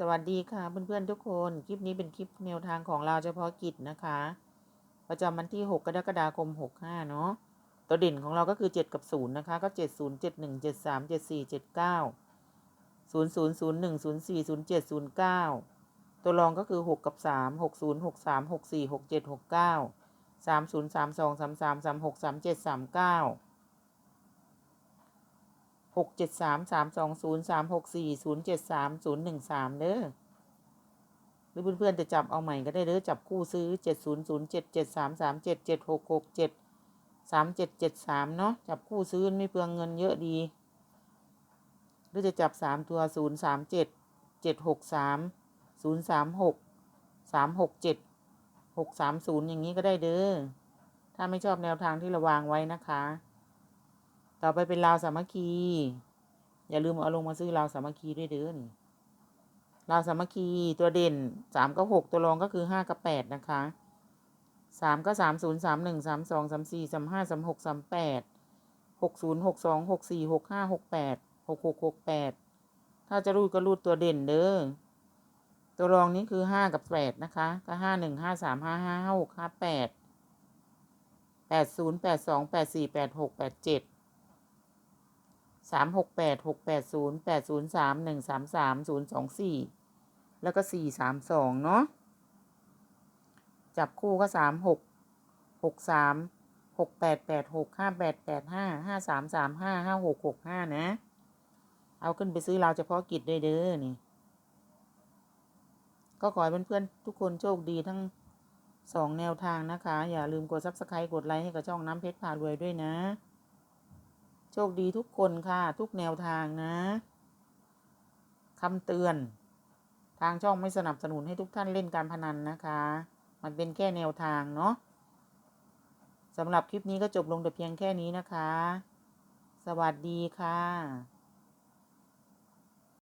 สวัสดีค่ะเพื่อนๆทุกคน คลิปนี้เป็นคลิปแนวทางของเราเฉพาะกิจนะคะ ประจำวันที่ 6 กรกฎาคม 65 เนาะตัวเด่นของเราก็คือ 7 กับ 0 นะคะ ก็ 70 71 73 74 79 00 01 04 07 09 ตัวรองก็คือ 6 กับ 3 60 63 64 67 69 30 32 33 36 37 39 หกเจ็ดสองศูนย์สามหกสี่ศูนย์เจ็ดสามศูนย์หนึ่งสามเด้อหรือเพื่อนๆจะจับเอาใหม่ก็ได้เด้อจับคู่ซื้อเจ็ดศูนย์ศูนย์เจ็ดเจ็ดสามสามเจ็ดเจ็ดหกหกเจ็ดสามเจ็ดเจ็ดสามเนาะจับคู่ซื้อไม่เปลืองเงินเยอะดี หรือจะจับสามตัวศูนย์สามเจ็ดเจ็ดหกสามศูนย์สามหกสามหกเจ็ดหกสามศูนย์อย่างนี้ก็ได้เด้อ ถ้าไม่ชอบแนวทางที่เราวางไว้นะคะ ต่อไปเป็นลาวสามัคคี อย่าลืมเอาลงมาซื้อลาวสามัคคีด้วยเด้อนี่ลาวสามัคคีตัวเด่นสามก็หกตัวรองก็คือห้ากับแปดนะคะสามก็สามศูนย์สามหนึ่งสามสองสามสี่สามห้าสามหกสามแปดหกศูนย์หกสองหกสี่หกห้าหกแปดหกหกหกแปดถ้าจะรูดก็รูดตัวเด่นเด้อตัวรองนี้คือห้ากับแปดนะคะ ก็ห้าหนึ่งห้าสามห้าห้าห้าหกห้าแปดแปดศูนย์แปดสองแปดสี่แปดหกแปดเจ็ด สามหกแปดหกแปดศูนย์แปดศูนย์สามหนึ่งสามสามศูนย์สองสี่แล้วก็สี่สามสองเนาะจับคู่ก็สามหกหกสามหกแปดแปดหกห้าแปดแปดห้าห้าสามสามห้าห้าหกหกห้านะ เอาขึ้นไปซื้อเราเฉพาะกิจด้วยเด้อนี่ ก็ขอให้เพื่อนๆทุกคนโชคดีทั้งสองแนวทางนะคะ อย่าลืมกดซับสไครต์กดไลค์ให้กับช่องน้ำเพชรพารวยด้วยนะ โชคดีทุกคนค่ะ ทุกแนวทางนะคำเตือน ทางช่องไม่สนับสนุนให้ทุกท่านเล่นการพนันนะคะ มันเป็นแค่แนวทางเนาะสำหรับคลิปนี้ก็จบลงแต่เพียงแค่นี้นะคะ สวัสดีค่ะ